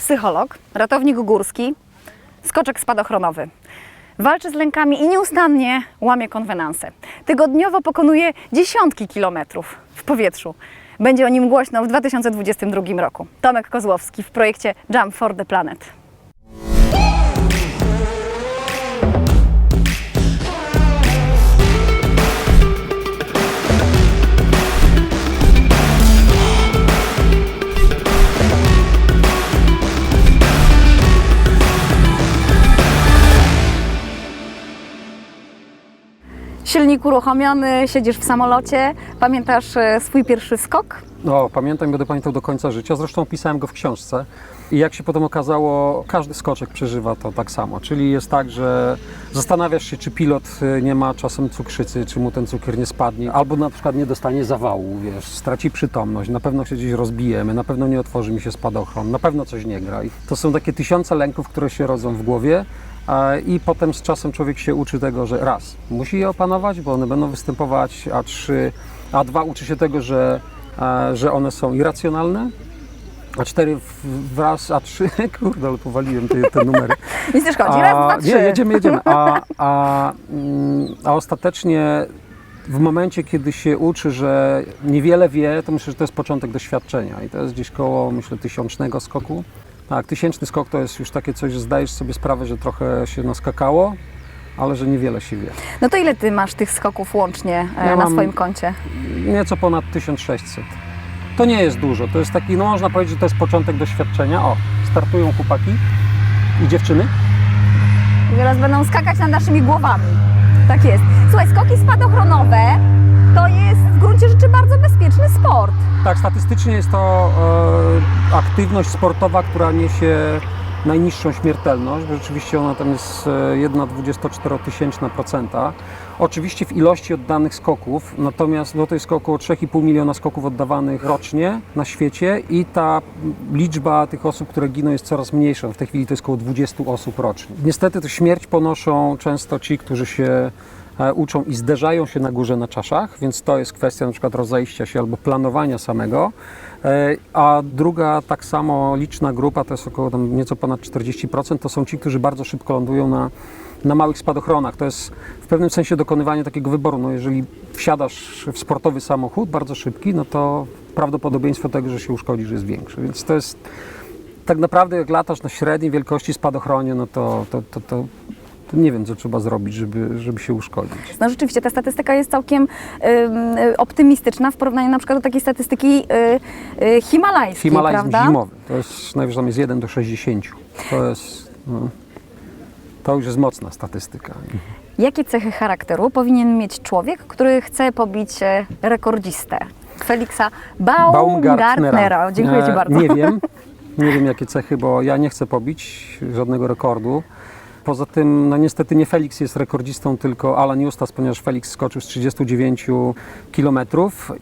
psycholog, ratownik górski, skoczek spadochronowy. Walczy z lękami i nieustannie łamie konwenanse. Tygodniowo pokonuje dziesiątki kilometrów w powietrzu. Będzie o nim głośno w 2022 roku. Tomek Kozłowski w projekcie Jump for the Planet. Silnik uruchomiony, siedzisz w samolocie. Pamiętasz e, swój pierwszy skok? No, pamiętam będę pamiętał do końca życia. Zresztą opisałem go w książce. I jak się potem okazało, każdy skoczek przeżywa to tak samo. Czyli jest tak, że zastanawiasz się, czy pilot y, nie ma czasem cukrzycy, czy mu ten cukier nie spadnie, albo na przykład nie dostanie zawału, wiesz, straci przytomność, na pewno się gdzieś rozbijemy, na pewno nie otworzy mi się spadochron, na pewno coś nie gra. I to są takie tysiące lęków, które się rodzą w głowie. I potem z czasem człowiek się uczy tego, że raz, musi je opanować, bo one będą występować, a trzy, a dwa, uczy się tego, że, że one są irracjonalne, a cztery wraz, a trzy, kurde, ale powaliłem te, te numery. Nic nie szkodzi. Raz, dwa, trzy. Nie, jedziemy, jedziemy. A, a, mm, a ostatecznie w momencie, kiedy się uczy, że niewiele wie, to myślę, że to jest początek doświadczenia. I to jest gdzieś koło, myślę, tysiącznego skoku. Tak, tysięczny skok to jest już takie coś, że zdajesz sobie sprawę, że trochę się naskakało, ale że niewiele się wie. No to ile ty masz tych skoków łącznie e, Ja na swoim koncie? Nieco ponad 1600. To nie jest dużo. To jest taki, no można powiedzieć, że to jest początek doświadczenia. O, startują chłopaki i dziewczyny. I teraz będą skakać nad naszymi głowami. Tak jest. Słuchaj, skoki spadochronowe to jest w gruncie rzeczy bardzo bezpieczny sport. Tak, statystycznie jest to e, aktywność sportowa, która niesie najniższą śmiertelność, bo rzeczywiście ona tam jest e, 1,24 procenta. Oczywiście w ilości oddanych skoków, natomiast no to jest około 3,5 miliona skoków oddawanych rocznie na świecie i ta liczba tych osób, które giną jest coraz mniejsza. W tej chwili to jest około 20 osób rocznie. Niestety to śmierć ponoszą często ci, którzy się e, uczą i zderzają się na górze na czaszach, więc to jest kwestia na przykład rozejścia się albo planowania samego. E, A druga tak samo liczna grupa, to jest około tam nieco ponad 40%, to są ci, którzy bardzo szybko lądują na, na małych spadochronach. To jest w pewnym sensie dokonywanie takiego wyboru. No jeżeli wsiadasz w sportowy samochód, bardzo szybki, no to prawdopodobieństwo tego, że się uszkodzisz jest większe. Więc to jest tak naprawdę jak latasz na średniej wielkości spadochronie, no to, to, to, to, to nie wiem, co trzeba zrobić, żeby, żeby się uszkodzić. No rzeczywiście ta statystyka jest całkiem y, optymistyczna w porównaniu na przykład do takiej statystyki y, y, himalajskiej, Himalajzm prawda? zimowy. To jest najwyżej tam jest 1 do 60. To jest. No, to już jest mocna statystyka. Jakie cechy charakteru powinien mieć człowiek, który chce pobić e, rekordzistę? Feliksa Baumgartnera. Dziękuję Ci E, bardzo. Nie wiem. Nie wiem jakie cechy, bo ja nie chcę pobić żadnego rekordu. Poza tym, no niestety nie Felix jest rekordzistą, tylko Alan Justas, ponieważ Felix skoczył z 39 km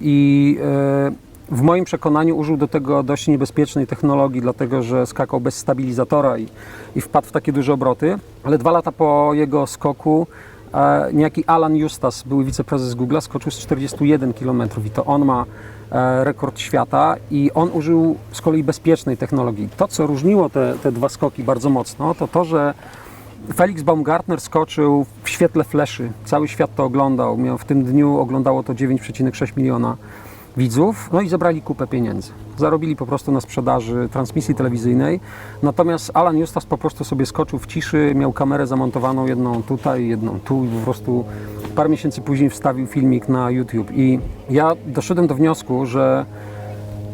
i e, w moim przekonaniu użył do tego dość niebezpiecznej technologii, dlatego że skakał bez stabilizatora i, i wpadł w takie duże obroty. Ale dwa lata po jego skoku e, niejaki Alan Justas, były wiceprezes Google, skoczył z 41 km i to on ma e, rekord świata i on użył z kolei bezpiecznej technologii. To, co różniło te, te dwa skoki bardzo mocno, to to, że Felix Baumgartner skoczył w świetle fleszy. Cały świat to oglądał. Miał w tym dniu oglądało to 9,6 miliona widzów, no i zebrali kupę pieniędzy. Zarobili po prostu na sprzedaży transmisji telewizyjnej. Natomiast Alan Justas po prostu sobie skoczył w ciszy, miał kamerę zamontowaną jedną tutaj, jedną tu i po prostu parę miesięcy później wstawił filmik na YouTube. I ja doszedłem do wniosku, że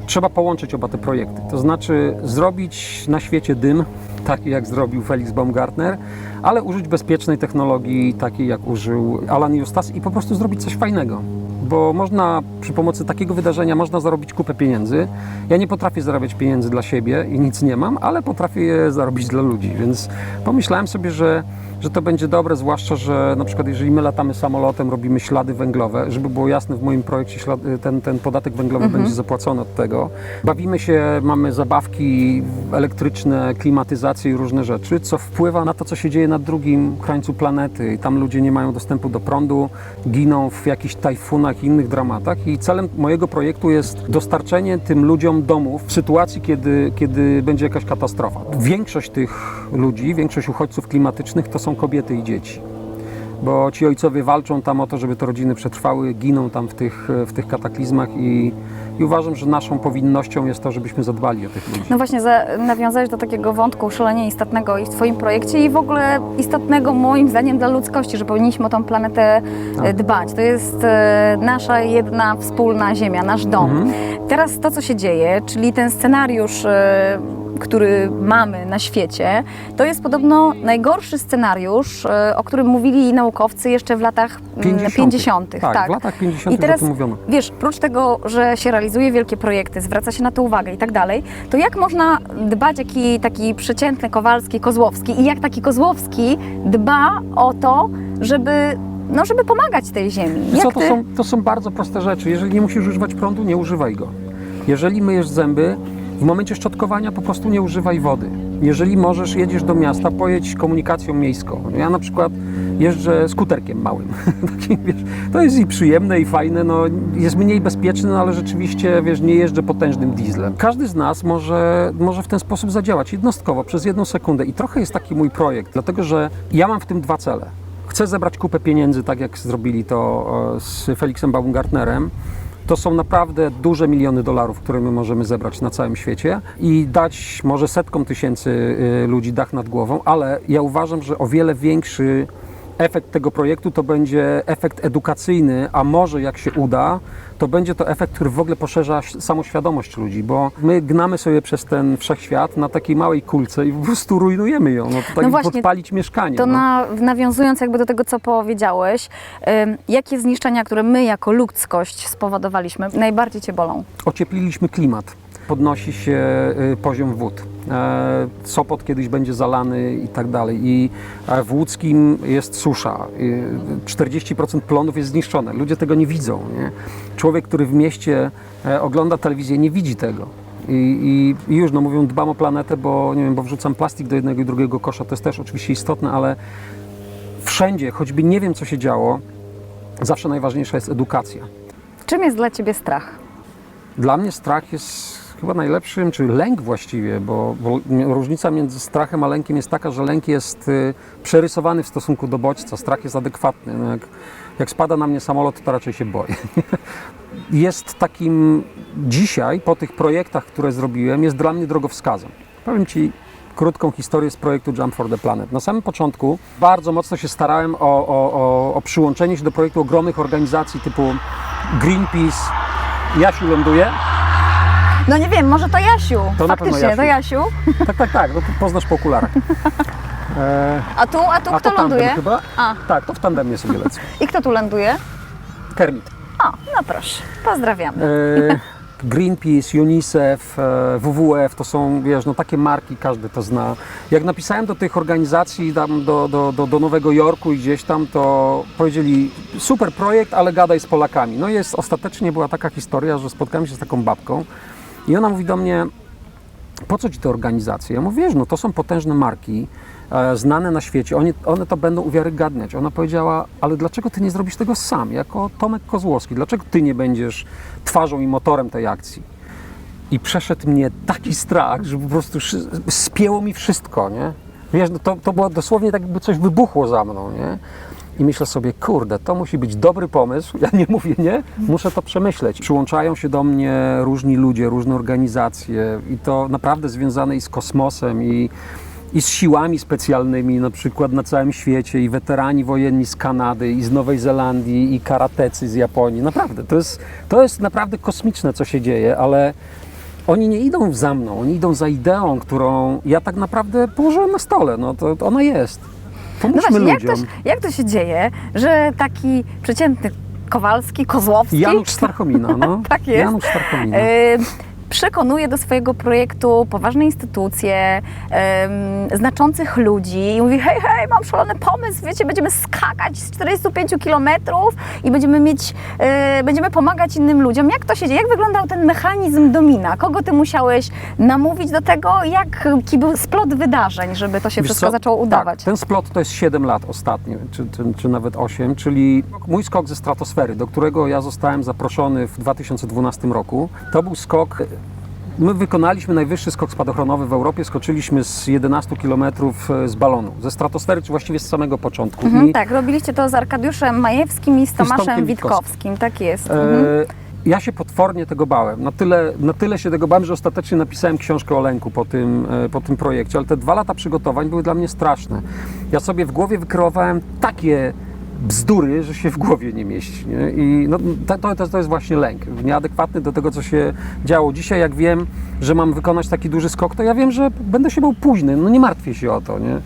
trzeba połączyć oba te projekty. To znaczy zrobić na świecie dym, taki jak zrobił Felix Baumgartner, ale użyć bezpiecznej technologii, takiej jak użył Alan Justas i po prostu zrobić coś fajnego. Bo można przy pomocy takiego wydarzenia można zarobić kupę pieniędzy. Ja nie potrafię zarabiać pieniędzy dla siebie i nic nie mam, ale potrafię je zarobić dla ludzi. Więc pomyślałem sobie, że, że to będzie dobre, zwłaszcza, że na przykład jeżeli my latamy samolotem, robimy ślady węglowe, żeby było jasne, w moim projekcie ślad, ten, ten podatek węglowy będzie zapłacony od tego. Bawimy się, mamy zabawki elektryczne, klimatyzację i różne rzeczy, co wpływa na to, co się dzieje na drugim krańcu planety. I tam ludzie nie mają dostępu do prądu, giną w jakichś tajfunach i innych dramatach. I celem mojego projektu jest dostarczenie tym ludziom domów w sytuacji, kiedy, kiedy będzie jakaś katastrofa. Większość tych ludzi, większość uchodźców klimatycznych to są kobiety i dzieci. Bo ci ojcowie walczą tam o to, żeby te rodziny przetrwały, giną tam w tych, w tych kataklizmach i, i uważam, że naszą powinnością jest to, żebyśmy zadbali o tych ludzi. No właśnie, za, nawiązałeś do takiego wątku szalenie istotnego i w Twoim projekcie i w ogóle istotnego moim zdaniem dla ludzkości, że powinniśmy o tą planetę e, Tak. dbać. To jest e, nasza jedna wspólna ziemia, nasz dom. Mhm. Teraz to, co się dzieje, czyli ten scenariusz, e, który mamy na świecie, to jest podobno najgorszy scenariusz, e, o którym mówili naukowcy jeszcze w latach mm, 50. 50. Tak, w latach 50. I teraz, mówiono. wiesz, prócz tego, że się realizuje wielkie projekty, zwraca się na to uwagę i tak dalej, to jak można dbać, jaki taki przeciętny Kowalski, Kozłowski i jak taki Kozłowski dba o to, żeby, no, żeby pomagać tej ziemi? Wiesz Co, to, ty... są, to są bardzo proste rzeczy. Jeżeli nie musisz używać prądu, nie używaj go. Jeżeli myjesz zęby, w momencie szczotkowania po prostu nie używaj wody. Jeżeli możesz, jedziesz do miasta, pojedź komunikacją miejską. Ja na przykład jeżdżę skuterkiem małym. Takim, wiesz, to jest i przyjemne, i fajne, no, jest mniej bezpieczne, no, ale rzeczywiście wiesz, nie jeżdżę potężnym dieslem. Każdy z nas może, może w ten sposób zadziałać jednostkowo, przez jedną sekundę. I trochę jest taki mój projekt, dlatego że ja mam w tym dwa cele. Chcę zebrać kupę pieniędzy, tak jak zrobili to e, z Felixem Baumgartnerem. To są naprawdę duże miliony dolarów, które my możemy zebrać na całym świecie i dać może setkom tysięcy y, ludzi dach nad głową, ale ja uważam, że o wiele większy efekt tego projektu to będzie efekt edukacyjny, a może jak się uda, to będzie to efekt, który w ogóle poszerza samoświadomość ludzi, bo my gnamy sobie przez ten wszechświat na takiej małej kulce i po prostu rujnujemy ją. No to tak No właśnie, podpalić mieszkanie. To no. na, nawiązując jakby do tego, co powiedziałeś, jakie zniszczenia, które my jako ludzkość spowodowaliśmy, najbardziej Cię bolą? ociepliliśmy klimat. Podnosi się y, poziom wód. E, Sopot kiedyś będzie zalany i tak dalej. I e, w Łódzkim jest susza. Y, 40% plonów jest zniszczone. Ludzie tego nie widzą. Nie? Człowiek, który w mieście e, ogląda telewizję, nie widzi tego. I, i, I już no mówią, dbam o planetę, bo nie wiem, bo wrzucam plastik do jednego i drugiego kosza. To jest też oczywiście istotne, ale wszędzie, choćby nie wiem, co się działo, zawsze najważniejsza jest edukacja. Czym jest dla Ciebie strach? Dla mnie strach jest chyba najlepszym, czy lęk właściwie, bo, bo różnica między strachem a lękiem jest taka, że lęk jest y, przerysowany w stosunku do bodźca, strach jest adekwatny. No jak, jak spada na mnie samolot, to raczej się boję. jest takim dzisiaj, po tych projektach, które zrobiłem, jest dla mnie drogowskazem. Powiem Ci krótką historię z projektu Jump for the Planet. Na samym początku bardzo mocno się starałem o, o, o, o przyłączenie się do projektu ogromnych organizacji typu Greenpeace, Jasiu ląduje. No nie wiem, może to Jasiu. To Faktycznie, to Jasiu. Tak, tak, tak, no to poznasz po okularach. E, A tu, a tu a kto to tandem ląduje? chyba? A, Tak, to w tandemie sobie lecę. i kto tu ląduje? Kermit. O, no proszę, pozdrawiamy. E, Greenpeace, UNICEF, e, WWF to są, wiesz, no takie marki, każdy to zna. Jak napisałem do tych organizacji tam do, do, do, do Nowego Jorku i gdzieś tam, to powiedzieli super projekt, ale gadaj z Polakami. No jest, ostatecznie była taka historia, że spotkałem się z taką babką i ona mówi do mnie, po co ci te organizacje? Ja mówię, wiesz, no to są potężne marki, e, znane na świecie, one, one to będą uwiarygadniać. Ona powiedziała, ale dlaczego ty nie zrobisz tego sam, jako Tomek Kozłowski? Dlaczego ty nie będziesz twarzą i motorem tej akcji? I przeszedł mnie taki strach, że po prostu spięło mi wszystko, nie? Wiesz, no to, to było dosłownie tak, jakby coś wybuchło za mną, nie? I myślę sobie, kurde, to musi być dobry pomysł. Ja nie mówię nie, muszę to przemyśleć. Przyłączają się do mnie różni ludzie, różne organizacje i to naprawdę związane i z kosmosem, i, i z siłami specjalnymi, na przykład na całym świecie, i weterani wojenni z Kanady, i z Nowej Zelandii, i karatecy z Japonii. Naprawdę, to jest, to jest naprawdę kosmiczne, co się dzieje, ale oni nie idą za mną, oni idą za ideą, którą ja tak naprawdę położyłem na stole. No to, to ona jest. No Pomóżmy właśnie, jak to, ludziom. jak to się dzieje, że taki przeciętny Kowalski, Kozłowski Janusz Starchomina, no. Tak jest. Janusz Starchomina. e, przekonuje do swojego projektu poważne instytucje, znaczących ludzi i mówi, hej, hej, mam szalony pomysł, wiecie, będziemy skakać z 45 kilometrów i będziemy mieć, e, będziemy pomagać innym ludziom. Jak to się dzieje? Jak wyglądał ten mechanizm domina? Kogo ty musiałeś namówić do tego? Jaki był splot wydarzeń, żeby to się Wiesz wszystko co? zaczęło udawać? Tak, ten splot to jest 7 lat ostatnio, czy, czy, czy nawet 8, czyli mój skok ze stratosfery, do którego ja zostałem zaproszony w 2012 roku. To był skok. My wykonaliśmy najwyższy skok spadochronowy w Europie, skoczyliśmy z 11 km z balonu, ze stratosfery, czy właściwie z samego początku. Mhm, I, tak, robiliście to z Arkadiuszem Majewskim i z Tomaszem Tomkiem Witkowskim, tak jest. E, Mhm. Ja się potwornie tego bałem. Na tyle, na tyle się tego bałem, że ostatecznie napisałem książkę o lęku po tym, e, po tym projekcie, ale te dwa lata przygotowań były dla mnie straszne. Ja sobie w głowie wykreowałem takie bzdury, że się w głowie nie mieści. Nie? I no, to, to, to jest właśnie lęk, nieadekwatny do tego, co się działo. Dzisiaj, jak wiem, że mam wykonać taki duży skok, to ja wiem, że będę się bał późny. No nie martwię się o to. Nie?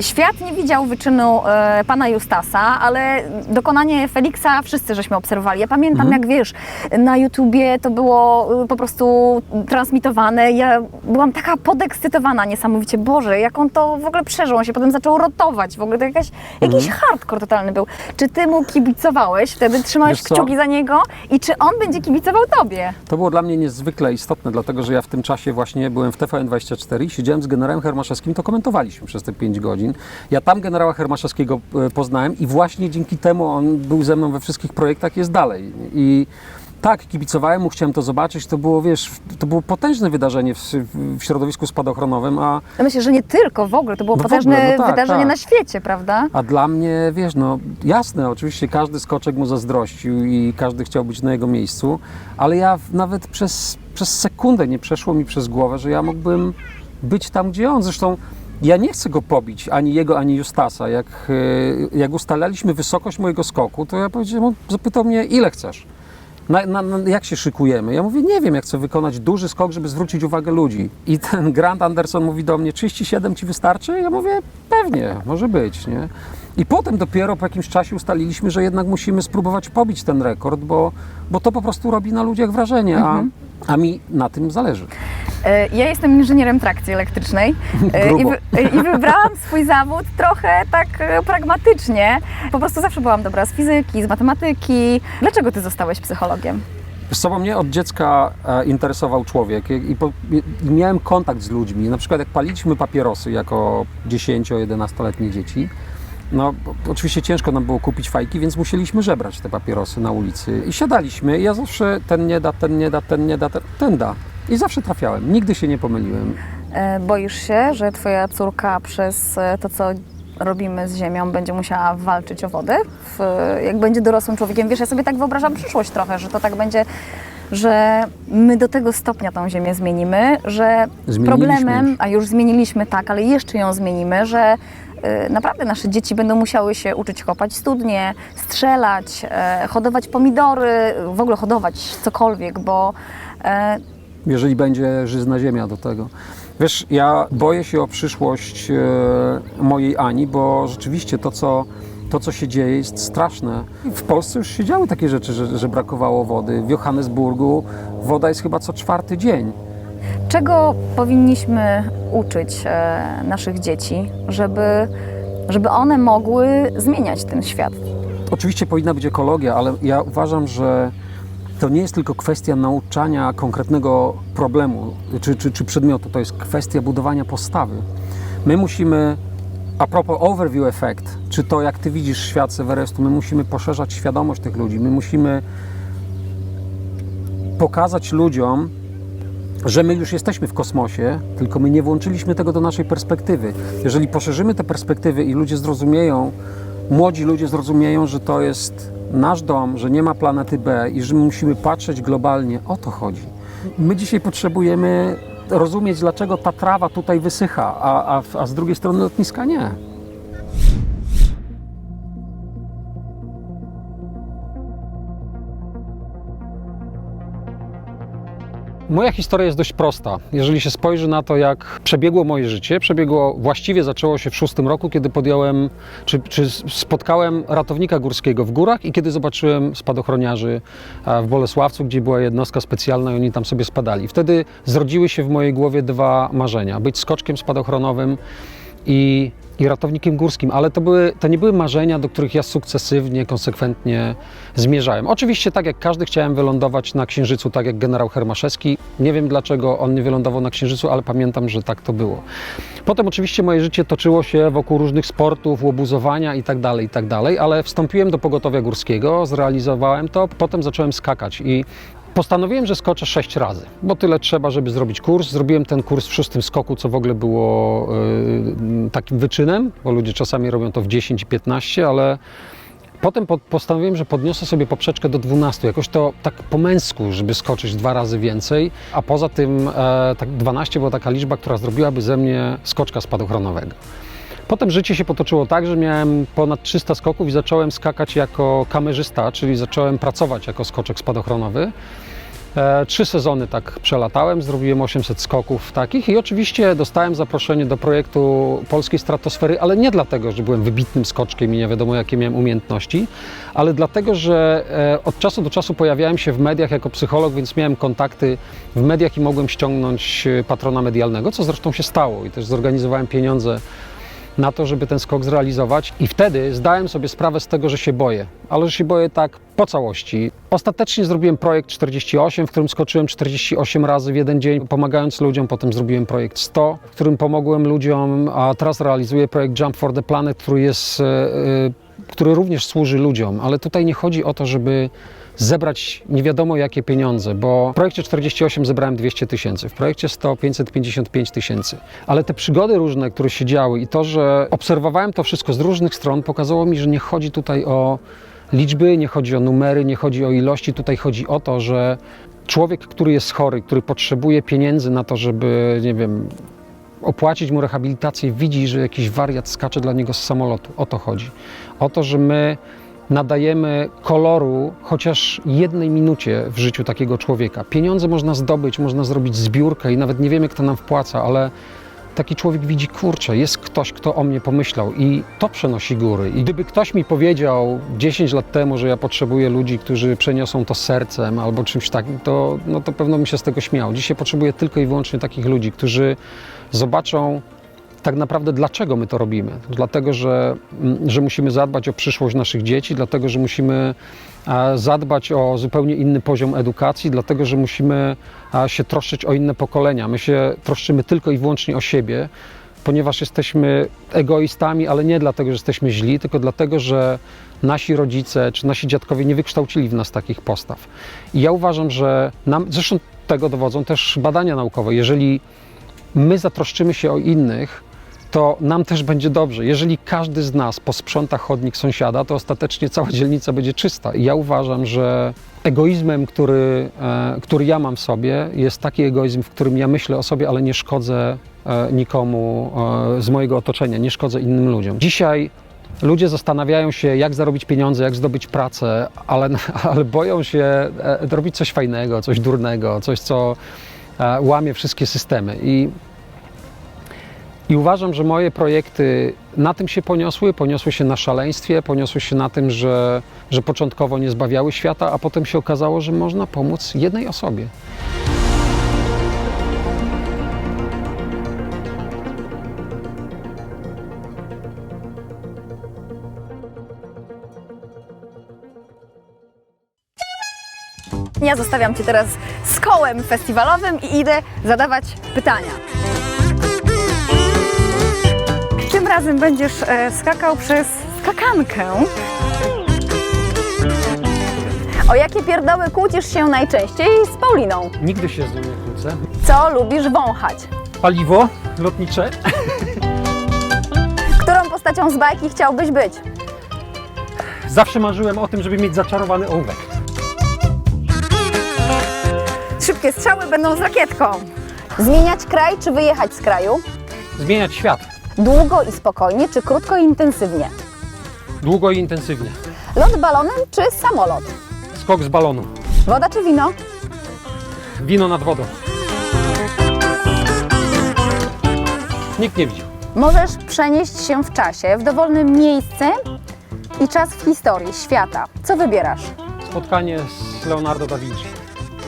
Świat nie widział wyczynu e, pana Justasa, ale dokonanie Feliksa wszyscy żeśmy obserwowali. Ja pamiętam, jak wiesz, na YouTubie to było e, po prostu transmitowane. Ja byłam taka podekscytowana niesamowicie. Boże, jak on to w ogóle przeżył. On się potem zaczął rotować. W ogóle to jakaś, jakiś hardcore totalny był. Czy ty mu kibicowałeś wtedy? Trzymałeś Wiesz co? kciuki za niego? I czy on będzie kibicował tobie? To było dla mnie niezwykle istotne, dlatego że ja w tym czasie właśnie byłem w TVN24 i siedziałem z generałem Hermaszewskim, to komentowaliśmy przez te 5 godzin. Ja tam generała Hermaszewskiego e, poznałem i właśnie dzięki temu on był ze mną we wszystkich projektach, jest dalej. I tak, kibicowałem mu, chciałem to zobaczyć, to było, wiesz, to było potężne wydarzenie w, w środowisku spadochronowym, a Ja myślę, że nie tylko w ogóle. To było No potężne ogóle, no tak, wydarzenie tak. na świecie, prawda? A dla mnie, wiesz, no jasne, oczywiście każdy skoczek mu zazdrościł i każdy chciał być na jego miejscu, ale ja nawet przez, przez sekundę nie przeszło mi przez głowę, że ja mógłbym być tam, gdzie on. Zresztą ja nie chcę go pobić, ani jego, ani Justasa. Jak, e, jak ustalaliśmy wysokość mojego skoku, to ja powiedziałem, on zapytał mnie, ile chcesz? Na, na, na, jak się szykujemy? Ja mówię, nie wiem, jak chcę wykonać duży skok, żeby zwrócić uwagę ludzi. I ten Grant Anderson mówi do mnie, 37 ci wystarczy? Ja mówię, pewnie, może być, nie? I potem dopiero po jakimś czasie ustaliliśmy, że jednak musimy spróbować pobić ten rekord, bo, bo to po prostu robi na ludziach wrażenie, a, a mi na tym zależy. E, Ja jestem inżynierem trakcji elektrycznej e, i, wy, e, i wybrałam swój zawód trochę tak pragmatycznie. Po prostu zawsze byłam dobra z fizyki, z matematyki. Dlaczego ty zostałeś psychologiem? Co, bo mnie od dziecka interesował człowiek i, po, i miałem kontakt z ludźmi. Na przykład jak paliliśmy papierosy jako 10-11-letnie dzieci, no oczywiście ciężko nam było kupić fajki, więc musieliśmy żebrać te papierosy na ulicy. I siadaliśmy i ja zawsze ten nie da, ten nie da, ten nie da, ten, ten da. I zawsze trafiałem, nigdy się nie pomyliłem. E, Boisz się, że twoja córka przez e, to, co robimy z ziemią, będzie musiała walczyć o wodę? W, jak będzie dorosłym człowiekiem? Wiesz, ja sobie tak wyobrażam przyszłość trochę, że to tak będzie, że my do tego stopnia tą ziemię zmienimy, że problemem, już. a już zmieniliśmy tak, ale jeszcze ją zmienimy, że e, naprawdę nasze dzieci będą musiały się uczyć kopać studnie, strzelać, hodować pomidory, w ogóle hodować cokolwiek, bo jeżeli będzie żyzna ziemia do tego. Wiesz, ja boję się o przyszłość e, mojej Ani, bo rzeczywiście to co, to, co się dzieje, jest straszne. W Polsce już się działy takie rzeczy, że, że brakowało wody. W Johannesburgu woda jest chyba co czwarty dzień. Czego powinniśmy uczyć e, naszych dzieci, żeby, żeby one mogły zmieniać ten świat? Oczywiście powinna być ekologia, ale ja uważam, że to nie jest tylko kwestia nauczania konkretnego problemu czy, czy, czy przedmiotu, to jest kwestia budowania postawy. My musimy, a propos overview effect, czy to jak ty widzisz świat z Everestu, my musimy poszerzać świadomość tych ludzi, my musimy pokazać ludziom, że my już jesteśmy w kosmosie, tylko my nie włączyliśmy tego do naszej perspektywy. Jeżeli poszerzymy te perspektywy i ludzie zrozumieją, młodzi ludzie zrozumieją, że to jest nasz dom, że nie ma planety B i że my musimy patrzeć globalnie, o to chodzi. My dzisiaj potrzebujemy rozumieć, dlaczego ta trawa tutaj wysycha, a, a, a z drugiej strony lotniska nie. Moja historia jest dość prosta. Jeżeli się spojrzy na to, jak przebiegło moje życie, przebiegło właściwie zaczęło się w szóstym roku, kiedy podjąłem, czy, czy spotkałem ratownika górskiego w górach i kiedy zobaczyłem spadochroniarzy w Bolesławcu, gdzie była jednostka specjalna i oni tam sobie spadali. Wtedy zrodziły się w mojej głowie dwa marzenia: być skoczkiem spadochronowym i, i ratownikiem górskim, ale to, były, to nie były marzenia, do których ja sukcesywnie, konsekwentnie zmierzałem. Oczywiście, tak jak każdy, chciałem wylądować na Księżycu, tak jak generał Hermaszewski. Nie wiem dlaczego on nie wylądował na Księżycu, ale pamiętam, że tak to było. Potem oczywiście moje życie toczyło się wokół różnych sportów, łobuzowania i tak dalej, i tak ale wstąpiłem do pogotowia górskiego, zrealizowałem to, potem zacząłem skakać i Postanowiłem, że skoczę sześć razy, bo tyle trzeba, żeby zrobić kurs. Zrobiłem ten kurs w szóstym skoku, co w ogóle było y, takim wyczynem, bo ludzie czasami robią to w 10 i 15, ale potem po, postanowiłem, że podniosę sobie poprzeczkę do 12, jakoś to tak po męsku, żeby skoczyć dwa razy więcej, a poza tym e, tak 12 była taka liczba, która zrobiłaby ze mnie skoczka spadochronowego. Potem życie się potoczyło tak, że miałem ponad 300 skoków i zacząłem skakać jako kamerzysta, czyli zacząłem pracować jako skoczek spadochronowy. E, Trzy sezony tak przelatałem, zrobiłem 800 skoków takich i oczywiście dostałem zaproszenie do projektu Polskiej Stratosfery, ale nie dlatego, że byłem wybitnym skoczkiem i nie wiadomo jakie miałem umiejętności, ale dlatego, że e, od czasu do czasu pojawiałem się w mediach jako psycholog, więc miałem kontakty w mediach i mogłem ściągnąć e, patrona medialnego, co zresztą się stało i też zorganizowałem pieniądze na to, żeby ten skok zrealizować. I wtedy zdałem sobie sprawę z tego, że się boję, ale że się boję tak po całości. Ostatecznie zrobiłem projekt 48, w którym skoczyłem 48 razy w jeden dzień, pomagając ludziom. Potem zrobiłem projekt 100, w którym pomogłem ludziom, a teraz realizuję projekt Jump for the Planet, który jest. e, który również służy ludziom, ale tutaj nie chodzi o to, żeby zebrać nie wiadomo jakie pieniądze, bo w projekcie 48 zebrałem 200 tysięcy, w projekcie 100 555 tysięcy. Ale te przygody różne, które się działy i to, że obserwowałem to wszystko z różnych stron, pokazało mi, że nie chodzi tutaj o liczby, nie chodzi o numery, nie chodzi o ilości, tutaj chodzi o to, że człowiek, który jest chory, który potrzebuje pieniędzy na to, żeby, nie wiem, opłacić mu rehabilitację, widzi, że jakiś wariat skacze dla niego z samolotu. O to chodzi. O to, że my nadajemy koloru chociaż jednej minucie w życiu takiego człowieka. Pieniądze można zdobyć, można zrobić zbiórkę i nawet nie wiemy, kto nam wpłaca, ale taki człowiek widzi, kurczę, jest ktoś, kto o mnie pomyślał i to przenosi góry. I gdyby ktoś mi powiedział 10 lat temu, że ja potrzebuję ludzi, którzy przeniosą to sercem albo czymś takim, to, no to pewno bym się z tego śmiał. Dzisiaj potrzebuję tylko i wyłącznie takich ludzi, którzy zobaczą tak naprawdę dlaczego my to robimy. Dlatego, że, mm, że musimy zadbać o przyszłość naszych dzieci, dlatego, że musimy zadbać o zupełnie inny poziom edukacji, dlatego, że musimy się troszczyć o inne pokolenia. My się troszczymy tylko i wyłącznie o siebie, ponieważ jesteśmy egoistami, ale nie dlatego, że jesteśmy źli, tylko dlatego, że nasi rodzice czy nasi dziadkowie nie wykształcili w nas takich postaw. I ja uważam, że nam, zresztą tego dowodzą też badania naukowe. Jeżeli my zatroszczymy się o innych, to nam też będzie dobrze. Jeżeli każdy z nas posprząta chodnik sąsiada, to ostatecznie cała dzielnica będzie czysta. I ja uważam, że egoizmem, który, e, który ja mam w sobie, jest taki egoizm, w którym ja myślę o sobie, ale nie szkodzę e, nikomu e, z mojego otoczenia, nie szkodzę innym ludziom. Dzisiaj ludzie zastanawiają się, jak zarobić pieniądze, jak zdobyć pracę, ale, ale boją się robić coś fajnego, coś durnego, coś, co łamie wszystkie systemy. I i uważam, że moje projekty na tym się poniosły, poniosły się na szaleństwie, poniosły się na tym, że, że początkowo nie zbawiały świata, a potem się okazało, że można pomóc jednej osobie. Ja zostawiam Cię teraz z kołem festiwalowym i idę zadawać pytania. Razem będziesz e, skakał przez skakankę. O jakie pierdoły kłócisz się najczęściej z Pauliną? Nigdy się z nią nie kłócę. Co lubisz wąchać? Paliwo lotnicze. Którą postacią z bajki chciałbyś być? Zawsze marzyłem o tym, żeby mieć zaczarowany ołówek. Szybkie strzały będą z rakietką. Zmieniać kraj czy wyjechać z kraju? Zmieniać świat. Długo i spokojnie czy krótko i intensywnie? Długo i intensywnie. Lot balonem czy samolot? Skok z balonu. Woda czy wino? wino nad wodą. Nikt nie widział. Możesz przenieść się w czasie, w dowolnym miejsce i czas w historii świata. Co wybierasz? Spotkanie z Leonardo da Vinci.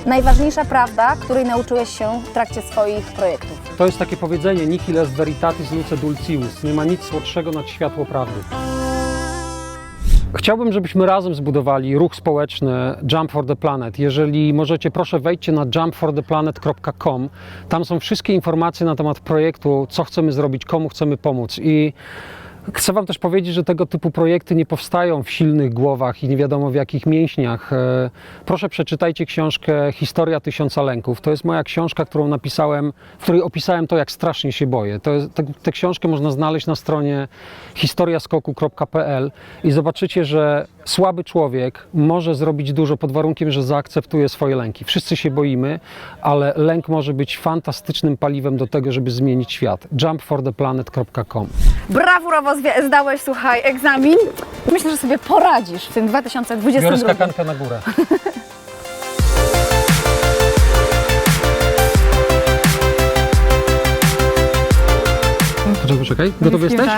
Najważniejsza prawda, której nauczyłeś się w trakcie swoich projektów. To jest takie powiedzenie nihil est veritatis luce dulcius. Nie ma nic słodszego nad światło prawdy. Chciałbym, żebyśmy razem zbudowali ruch społeczny Jump for the Planet. Jeżeli możecie, proszę wejdźcie na jumpfortheplanet.com. Tam są wszystkie informacje na temat projektu, co chcemy zrobić, komu chcemy pomóc. I Chcę Wam też powiedzieć, że tego typu projekty nie powstają w silnych głowach i nie wiadomo w jakich mięśniach. E, Proszę przeczytajcie książkę Historia Tysiąca Lęków. To jest moja książka, którą napisałem, w której opisałem to, jak strasznie się boję. Tę książkę można znaleźć na stronie historiaskoku.pl i zobaczycie, że słaby człowiek może zrobić dużo pod warunkiem, że zaakceptuje swoje lęki. Wszyscy się boimy, ale lęk może być fantastycznym paliwem do tego, żeby zmienić świat. jumpfortheplanet.com Brawurowo zdałeś, słuchaj, egzamin. Myślę, że sobie poradzisz w tym Biorę 2022. skakankę na górę. Poczekaj, poczekaj. Gotowy jesteś?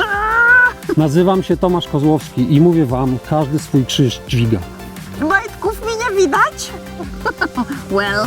Nazywam się Tomasz Kozłowski i mówię Wam, każdy swój krzyż dźwiga. Majtków mi nie widać? well.